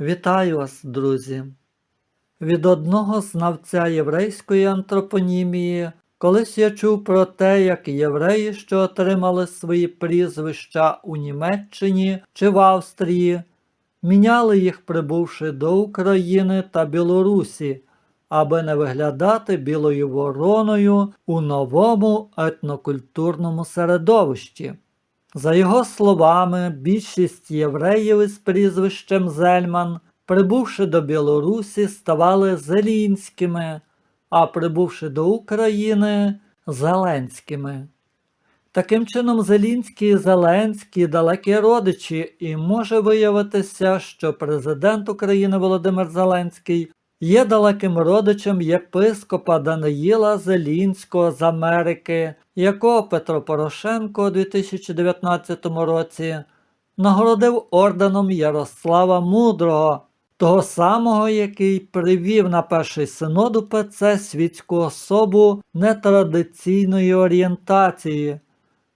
Вітаю вас, друзі! Від одного знавця єврейської антропонімії колись я чув про те, як євреї, що отримали свої прізвища у Німеччині чи в Австрії, міняли їх, прибувши до України та Білорусі, аби не виглядати білою вороною у новому етнокультурному середовищі. За його словами, більшість євреїв із прізвищем Зельман, прибувши до Білорусі, ставали Зелінськими, а прибувши до України Зеленськими. Таким чином, Зелінський і Зеленський далекі родичі, і може виявитися, що президент України Володимир Зеленський є далеким родичем єпископа Даниїла Зелінського з Америки, якого Петро Порошенко у 2019 році нагородив орденом Ярослава Мудрого, того самого, який привів на перший синод УПЦ світську особу нетрадиційної орієнтації.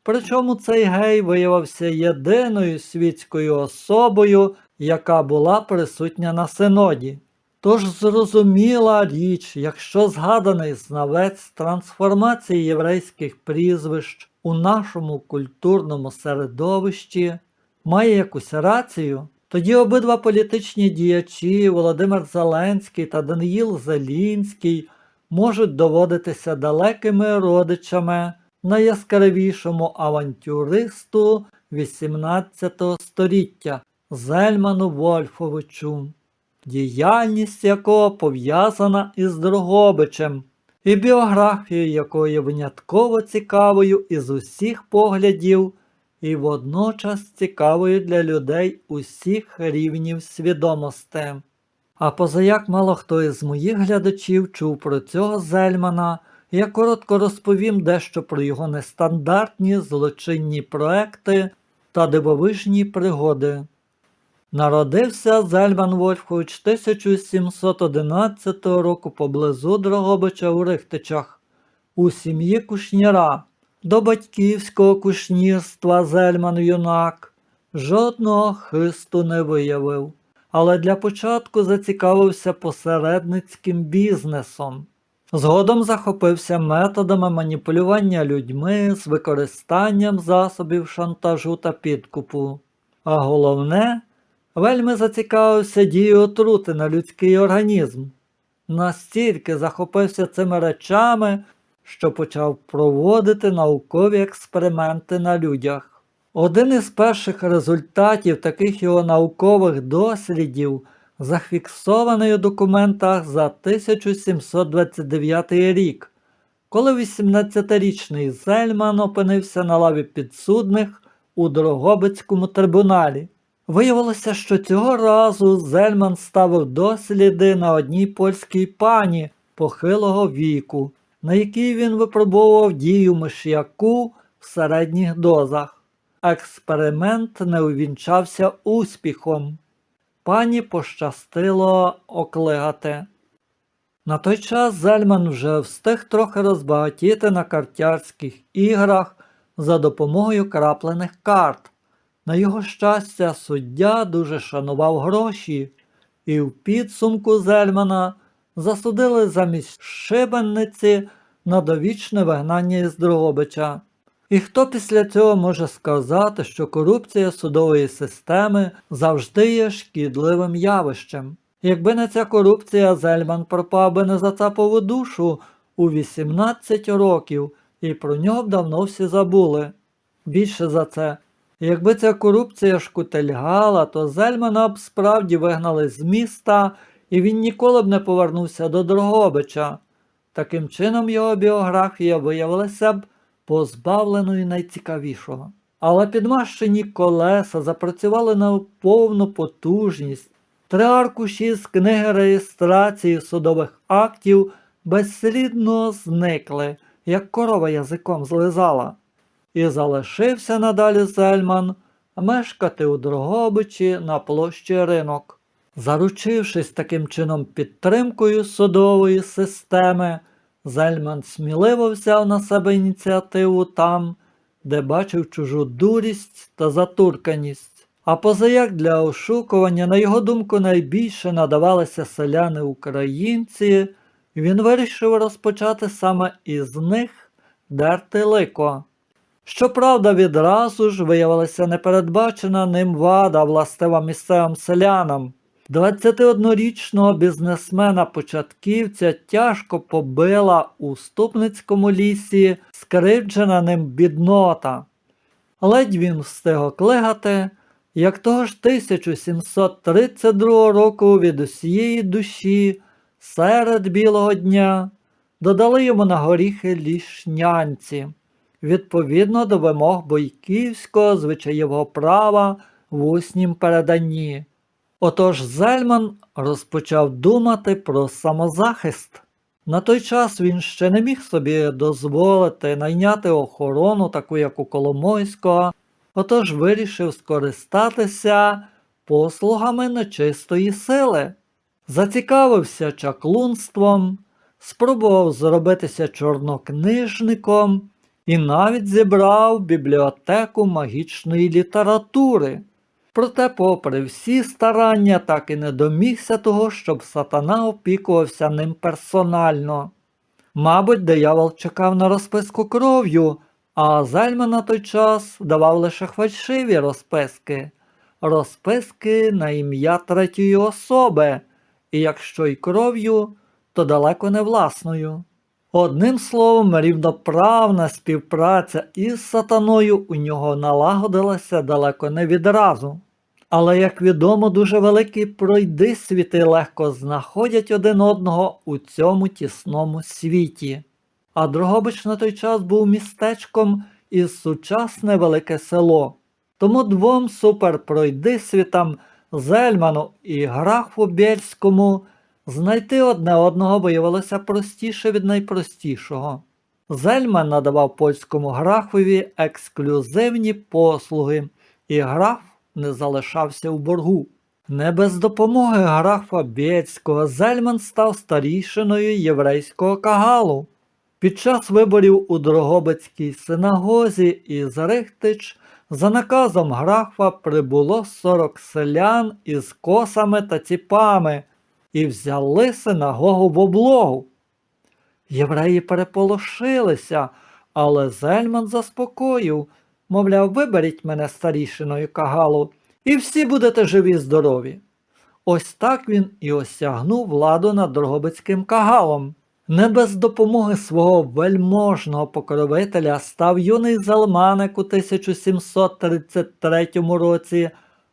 Причому цей гей виявився єдиною світською особою, яка була присутня на синоді. Тож зрозуміла річ, якщо згаданий знавець трансформації єврейських прізвищ у нашому культурному середовищі має якусь рацію, тоді обидва політичні діячі Володимир Зеленський та Даниїл Зелінський можуть доводитися далекими родичами найяскравішому авантюристу XVIII століття Зельману Вольфовичу діяльність якого пов'язана із Дрогобичем, і біографією якої винятково цікавою із усіх поглядів і водночас цікавою для людей усіх рівнів свідомості. А позаяк мало хто із моїх глядачів чув про цього Зельмана, я коротко розповім дещо про його нестандартні злочинні проекти та дивовижні пригоди. Народився Зельман Вольфович 1711 року поблизу Дрогобича у Рихтичах у сім'ї кушніра. До батьківського кушнірства Зельман юнак жодного хисту не виявив, але для початку зацікавився посередницьким бізнесом. Згодом захопився методами маніпулювання людьми з використанням засобів шантажу та підкупу. А головне, вельми зацікавився дією отрути на людський організм. Настільки захопився цими речами, що почав проводити наукові експерименти на людях. Один із перших результатів таких його наукових дослідів зафіксований у документах за 1729 рік, коли 18-річний Зельман опинився на лаві підсудних у Дрогобицькому трибуналі. Виявилося, що цього разу Зельман ставив досліди на одній польській пані похилого віку, на якій він випробовував дію миш'яку в середніх дозах. Експеримент не увінчався успіхом. Пані пощастило оклигати. На той час Зельман вже встиг трохи розбагатіти на картярських іграх за допомогою краплених карт. На його щастя, суддя дуже шанував гроші, і в підсумку Зельмана засудили замість шибениці на довічне вигнання із Дрогобича. І хто після цього може сказати, що корупція судової системи завжди є шкідливим явищем? Якби не ця корупція, Зельман пропав би не зацапову душу у 18 років, і про нього б давно всі забули. Більше за це, якби ця корупція шкутельгала, то Зельмана б справді вигнали з міста, і він ніколи б не повернувся до Дрогобича. Таким чином його біографія виявилася б позбавленою найцікавішого. Але підмащені колеса запрацювали на повну потужність. Три аркуші з книги реєстрації судових актів безслідно зникли, як корова язиком злизала. І залишився надалі Зельман мешкати у Дрогобичі на площі ринок. Заручившись таким чином підтримкою судової системи, Зельман сміливо взяв на себе ініціативу там, де бачив чужу дурість та затурканість. А позаяк для ошукування, на його думку, найбільше надавалися селяни українці, він вирішив розпочати саме із них дерти лико. Щоправда, відразу ж виявилася непередбачена ним вада, властива місцевим селянам. 21-річного бізнесмена-початківця тяжко побила у ступницькому лісі скривджена ним біднота. Ледь він встиг оклигати, як того ж 1732 року від усієї душі серед білого дня додали йому на горіхи лішнянці, відповідно до вимог бойківського звичаєвого права в уснім переданні. Отож Зельман розпочав думати про самозахист. На той час він ще не міг собі дозволити найняти охорону, таку як у Коломойського, отож вирішив скористатися послугами нечистої сили. Зацікавився чаклунством, спробував зробитися чорнокнижником і навіть зібрав бібліотеку магічної літератури. Проте, попри всі старання, так і не домігся того, щоб сатана опікувався ним персонально. Мабуть, диявол чекав на розписку кров'ю, а Зельма на той час давав лише фальшиві розписки, розписки на ім'я третьої особи, і якщо й кров'ю, то далеко не власною. Одним словом, рівноправна співпраця із сатаною у нього налагодилася далеко не відразу. Але, як відомо, дуже великі пройди світи легко знаходять один одного у цьому тісному світі. А Дрогобич на той час був містечком із сучасне велике село. Тому двом суперпройдисвітам Зельману і Графу Бєльському знайти одне одного виявилося простіше від найпростішого. Зельман надавав польському графові ексклюзивні послуги, і граф не залишався у боргу. Не без допомоги графа Бєцького Зельман став старішиною єврейського кагалу. Під час виборів у Дрогобицькій синагозі із Рихтич за наказом графа прибуло 40 селян із косами та ціпами і взяли синагогу в облогу. Євреї переполошилися, але Зельман заспокоїв, мовляв, виберіть мене старішиною кагалу, і всі будете живі здорові. Ось так він і осягнув владу над Дрогобицьким кагалом. Не без допомоги свого вельможного покровителя став юний Залманик у 1733 році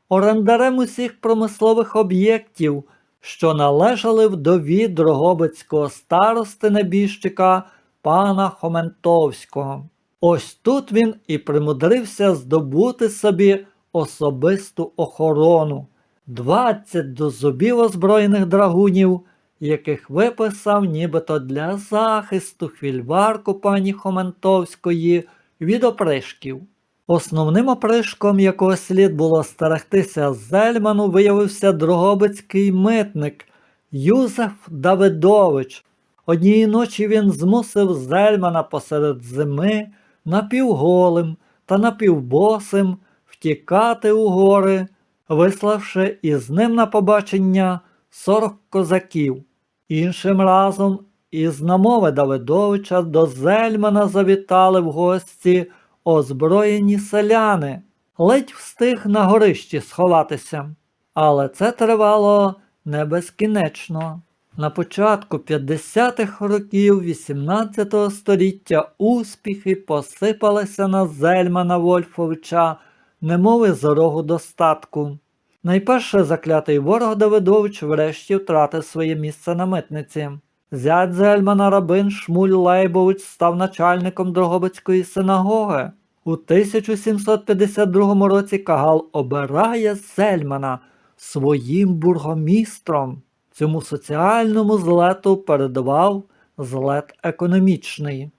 орендарем усіх промислових об'єктів, що належали вдові Дрогобицького старости небіжчика пана Хоментовського. Ось тут він і примудрився здобути собі особисту охорону, 20 до зубів озброєних драгунів, яких виписав нібито для захисту фільварку пані Хоментовської від опришків. Основним опришком, якого слід було стерегтися Зельману, виявився дрогобицький митник Юзеф Давидович. Однієї ночі він змусив Зельмана посеред зими напівголим та напівбосим втікати у гори, виславши із ним на побачення сорок козаків. Іншим разом із намови Давидовича до Зельмана завітали в гості озброєні селяни, ледь встиг на горищі сховатися. Але це тривало не безкінечно. На початку 50-х років 18 століття успіхи посипалися на Зельмана Вольфовича, немови зорогу достатку. Найперше заклятий ворог Давидович врешті втратив своє місце на митниці. Зять Зельмана рабин Шмуль Лейбович став начальником Дрогобицької синагоги. У 1752 році Кагал обирає Зельмана своїм бургомістром. Цьому соціальному злету передавав злет економічний.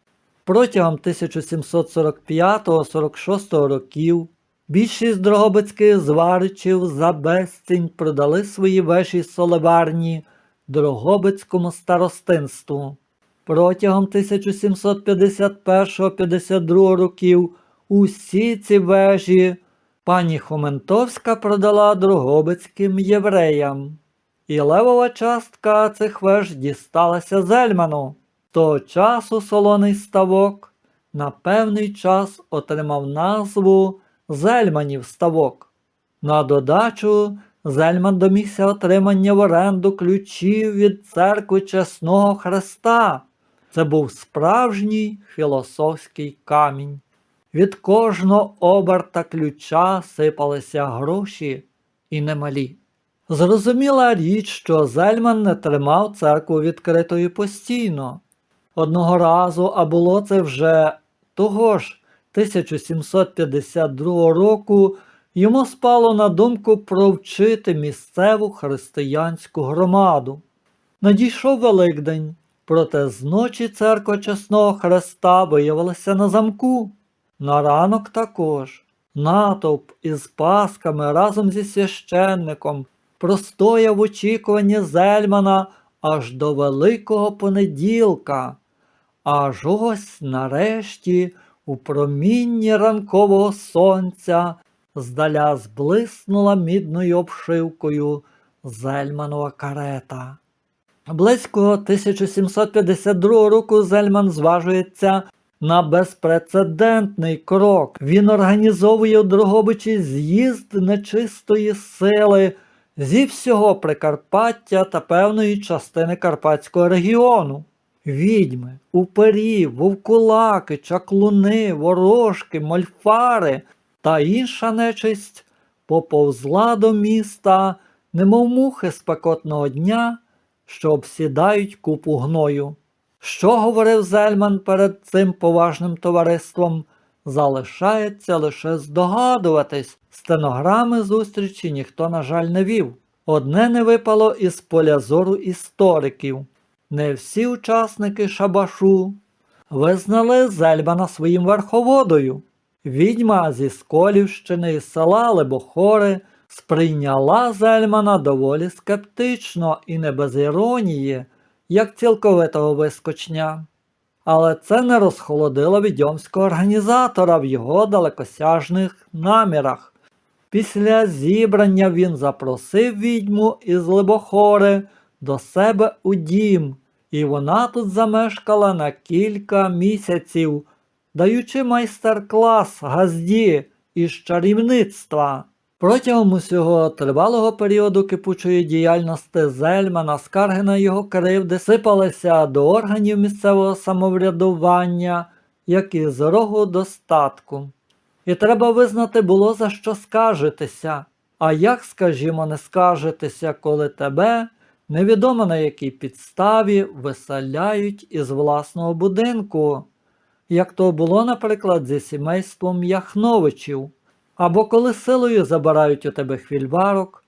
Протягом 1745-46 років більшість дрогобицьких зваричів за безцінь продали свої веші солеварні Дрогобицькому старостинству. Протягом 1751-52 років усі ці вежі Пані Хоментовська продала Дрогобицьким євреям, і левова частка цих веж дісталася Зельману. Того часу солоний ставок на певний час отримав назву Зельманів ставок. На додачу Зельман домігся отримання в оренду ключів від церкви Чесного Христа. Це був справжній філософський камінь. Від кожного оберта ключа сипалися гроші і немалі. Зрозуміла річ, що Зельман не тримав церкву відкритою постійно. Одного разу, а було це вже того ж 1752 року, йому спало на думку провчити місцеву християнську громаду. Надійшов Великдень, проте зночі церква Чесного Христа виявилася на замку. На ранок також. Натовп із пасками разом зі священником простояв в очікуванні Зельмана аж до Великого понеділка. Аж ось нарешті у промінні ранкового сонця здаля зблиснула мідною обшивкою Зельманова карета. Близько 1752 року Зельман зважується на безпрецедентний крок. Він організовує у Дрогобичі з'їзд нечистої сили зі всього Прикарпаття та певної частини Карпатського регіону. Відьми, упері, вовкулаки, чаклуни, ворожки, мольфари та інша нечисть поповзла до міста, немов мухи спекотного дня, що обсідають купу гною. Що говорив Зельман перед цим поважним товариством, залишається лише здогадуватись. Стенограми зустрічі ніхто, на жаль, не вів. Одне не випало із поля зору істориків. Не всі учасники шабашу визнали Зельмана своїм верховодою. Відьма зі Сколівщини села Лебохори сприйняла Зельмана доволі скептично і не без іронії, як цілковитого вискочня. Але це не розхолодило відьомського організатора в його далекосяжних намірах. Після зібрання він запросив відьму із Лебохори до себе у дім, і вона тут замешкала на кілька місяців, даючи майстер-клас газді із чарівництва. Протягом усього тривалого періоду кипучої діяльності Зельмана скарги на його кривди сипалися до органів місцевого самоврядування, як і з рогу достатку. І треба визнати було за що скаржитися. А як, скажімо, не скаржитися, коли тебе, невідомо на якій підставі, виселяють із власного будинку, як то було, наприклад, зі сімейством Яхновичів, або коли силою забирають у тебе хвільварок,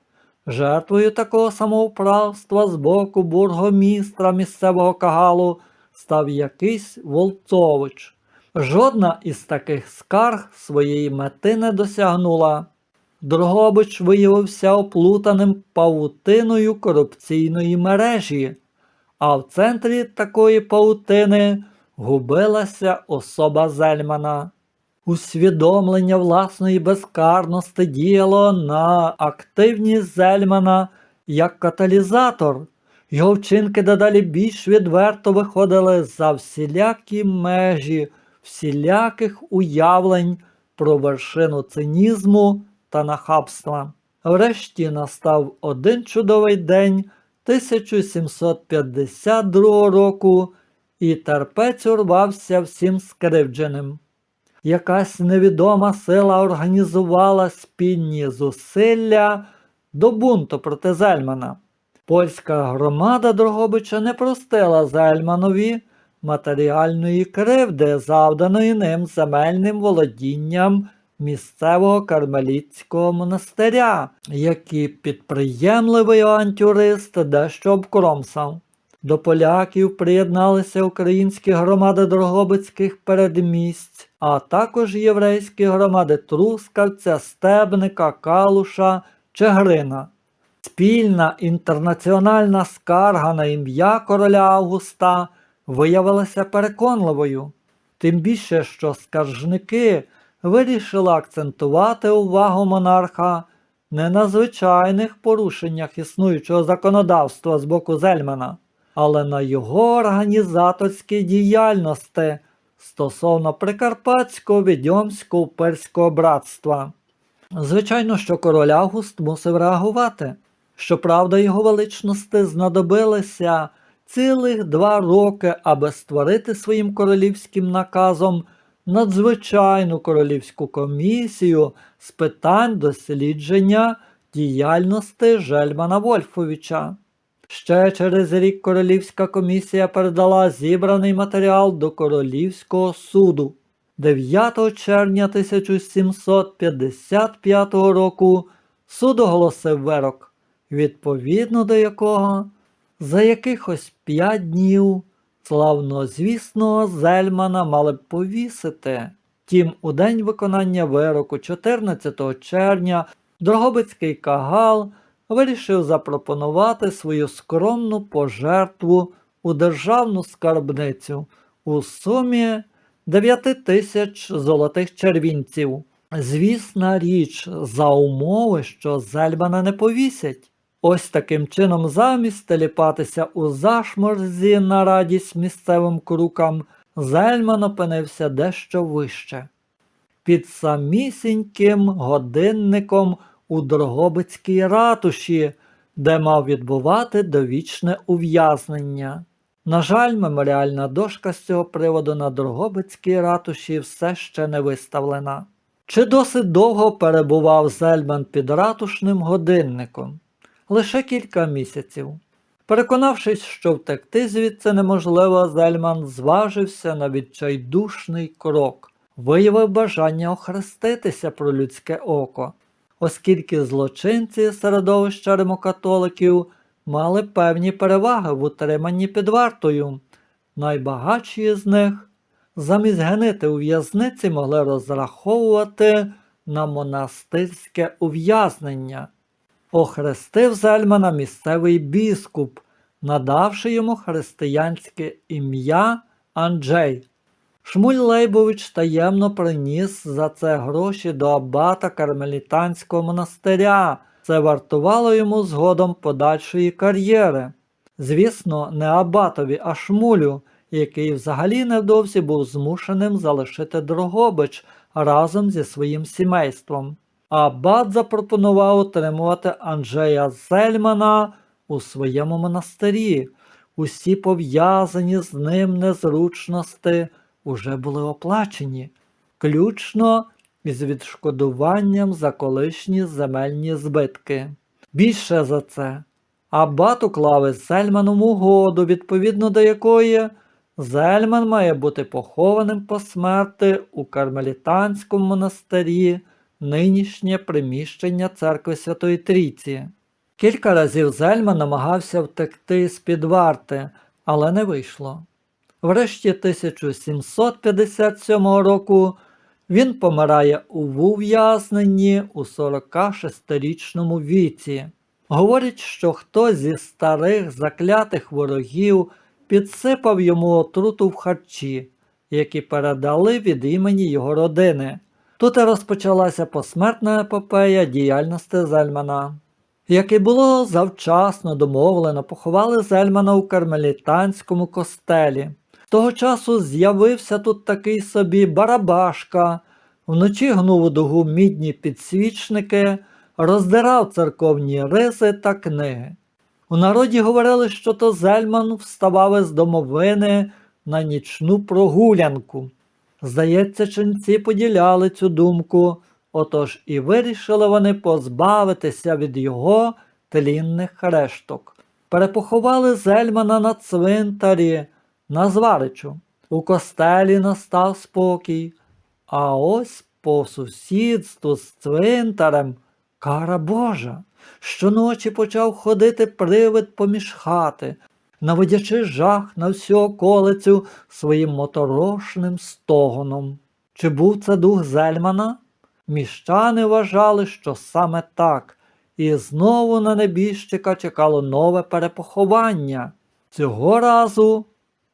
жертвою такого самоуправства з боку бургомістра місцевого кагалу став якийсь Волцович. Жодна із таких скарг своєї мети не досягнула. Дрогобич виявився оплутаним павутиною корупційної мережі, а в центрі такої павутини губилася особа Зельмана. Усвідомлення власної безкарності діяло на активність Зельмана як каталізатор. Його вчинки дедалі більш відверто виходили за всілякі межі всіляких уявлень про вершину цинізму та нахабства. Врешті настав один чудовий день 1752 року, і терпець урвався всім скривдженим. Якась невідома сила організувала спільні зусилля до бунту проти Зельмана. Польська громада Дрогобича не простила Зельманові матеріальної кривди, завданої ним земельним володінням місцевого кармелітського монастиря, який підприємливий авантюрист дещо обкромсав. До поляків приєдналися українські громади Дрогобицьких передмість, а також єврейські громади Трускавця, Стебника, Калуша, Чигрина. Спільна інтернаціональна скарга на ім'я короля Августа виявилася переконливою, тим більше, що скаржники вирішила акцентувати увагу монарха не на звичайних порушеннях існуючого законодавства з боку Зельмана, але на його організаторській діяльності стосовно Прикарпатського відьомського перського братства. Звичайно, що король Август мусив реагувати. Щоправда, його величності знадобилося цілих два роки, аби створити своїм королівським наказом надзвичайну королівську комісію з питань дослідження діяльності Жельмана Вольфовича. Ще через рік королівська комісія передала зібраний матеріал до королівського суду. 9 червня 1755 року суд оголосив вирок, відповідно до якого за якихось п'ять днів славнозвісного Зельмана мали б повісити. Тім у день виконання вироку 14 червня Дрогобицький кагал вирішив запропонувати свою скромну пожертву у державну скарбницю у сумі 9 тисяч золотих червінців. Звісна річ, за умови, що Зельмана не повісять. Ось таким чином, замість теліпатися у зашморзі на радість місцевим крукам, Зельман опинився дещо вище. Під самісіньким годинником у Дрогобицькій ратуші, де мав відбувати довічне ув'язнення. На жаль, меморіальна дошка з цього приводу на Дрогобицькій ратуші все ще не виставлена. Чи досить довго перебував Зельман під ратушним годинником? Лише кілька місяців. Переконавшись, що втекти звідси неможливо, Зельман зважився на відчайдушний крок, виявив бажання охреститися про людське око, оскільки злочинці середовища римокатоликів мали певні переваги в утриманні під вартою. Найбагатші з них замість гнити у в'язниці могли розраховувати на монастирське ув'язнення. Охрестив Зельмана місцевий біскуп, надавши йому християнське ім'я Анджей. Шмуль Лейбович таємно приніс за це гроші до абата Кармелітанського монастиря. Це вартувало йому згодом подальшої кар'єри. Звісно, не абатові, а шмулю, який взагалі невдовзі був змушеним залишити Дрогобич разом зі своїм сімейством. Абат запропонував утримувати Анджея Зельмана у своєму монастирі. Усі пов'язані з ним незручності уже були оплачені, ключно із відшкодуванням за колишні земельні збитки. Більше за це, Абат уклав із Зельманом угоду, відповідно до якої Зельман має бути похованим по смерти у Кармелітанському монастирі нинішнє приміщення церкви Святої Трійці. Кілька разів Зельман намагався втекти з-під варти, але не вийшло. Врешті 1757 року він помирає у ув'язненні у 46-річному віці. Говорять, що хтось зі старих заклятих ворогів підсипав йому отруту в харчі, які передали від імені його родини. Тут і розпочалася посмертна епопея діяльності Зельмана. Як і було завчасно домовлено, поховали Зельмана у кармелітанському костелі. Того часу з'явився тут такий собі барабашка, вночі гнув у дугу мідні підсвічники, роздирав церковні риси та книги. У народі говорили, що то Зельман вставав із домовини на нічну прогулянку. Здається, ченці поділяли цю думку, отож і вирішили вони позбавитися від його тлінних решток. Перепоховали Зельмана на цвинтарі, на зваричу. У костелі настав спокій, а ось по сусідству з цвинтарем кара Божа. Щоночі почав ходити привид поміж хати, наводячи жах на всю околицю своїм моторошним стогоном. Чи був це дух Зельмана? Міщани вважали, що саме так, і знову на небіжчика чекало нове перепоховання. Цього разу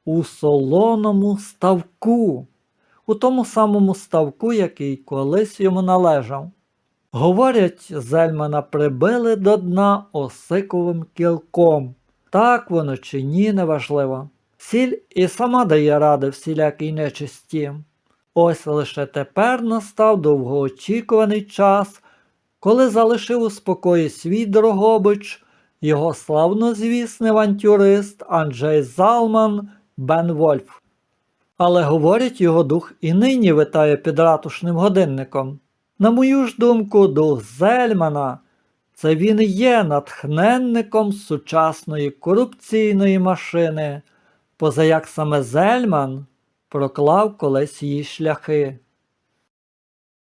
у солоному ставку. у тому самому ставку, який колись йому належав. Говорять, Зельмана прибили до дна осиковим кілком. Так воно чи ні, неважливо. Сіль і сама дає ради всілякій нечисті. Ось лише тепер настав довгоочікуваний час, коли залишив у спокої свій Дрогобич, його славнозвісний авантюрист Анджей Залман Бен Вольф. Але говорять, його дух і нині витає під ратушним годинником. На мою ж думку, дух Зельмана це він і є натхненником сучасної корупційної машини, позаяк саме Зельман проклав колись її шляхи.